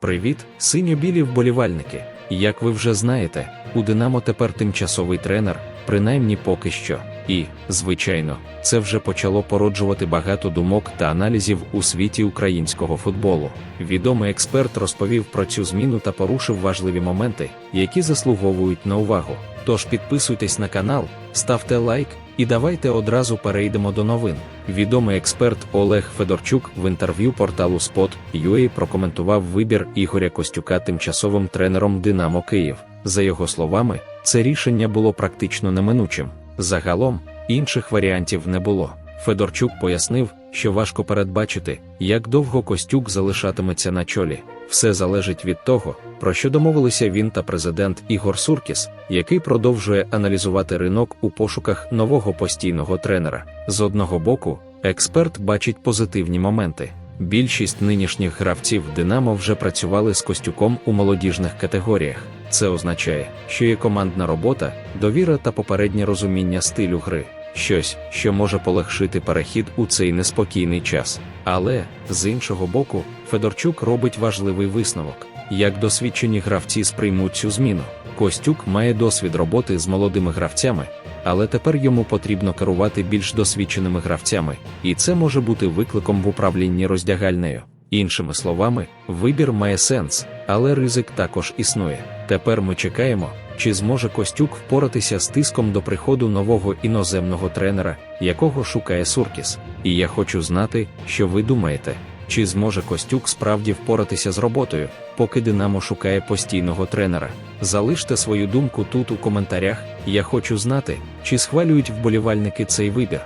Привіт, синьо-білі вболівальники. Як ви вже знаєте, у Динамо тепер тимчасовий тренер, принаймні поки що. І, звичайно, це вже почало породжувати багато думок та аналізів у світі українського футболу. Відомий експерт розповів про цю зміну та порушив важливі моменти, які заслуговують на увагу. Тож підписуйтесь на канал, ставте лайк і давайте одразу перейдемо до новин. Відомий експерт Олег Федорчук в інтерв'ю порталу Spot.ua прокоментував вибір Ігоря Костюка тимчасовим тренером Динамо Київ. За його словами, це рішення було практично неминучим. Загалом, інших варіантів не було. Федорчук пояснив, що важко передбачити, як довго Костюк залишатиметься на чолі. Все залежить від того, про що домовилися він та президент Ігор Суркіс, який продовжує аналізувати ринок у пошуках нового постійного тренера. З одного боку, експерт бачить позитивні моменти. Більшість нинішніх гравців Динамо вже працювали з Костюком у молодіжних категоріях. Це означає, що є командна робота, довіра та попереднє розуміння стилю гри. Щось, що може полегшити перехід у цей неспокійний час. Але, з іншого боку, Федорчук робить важливий висновок. Як досвідчені гравці сприймуть цю зміну. Костюк має досвід роботи з молодими гравцями, але тепер йому потрібно керувати більш досвідченими гравцями, і це може бути викликом в управлінні роздягальнею. Іншими словами, вибір має сенс, але ризик також існує. Тепер ми чекаємо, чи зможе Костюк впоратися з тиском до приходу нового іноземного тренера, якого шукає Суркіс. І я хочу знати, що ви думаєте. Чи зможе Костюк справді впоратися з роботою, поки Динамо шукає постійного тренера? Залиште свою думку тут у коментарях. Я хочу знати, чи схвалюють вболівальники цей вибір.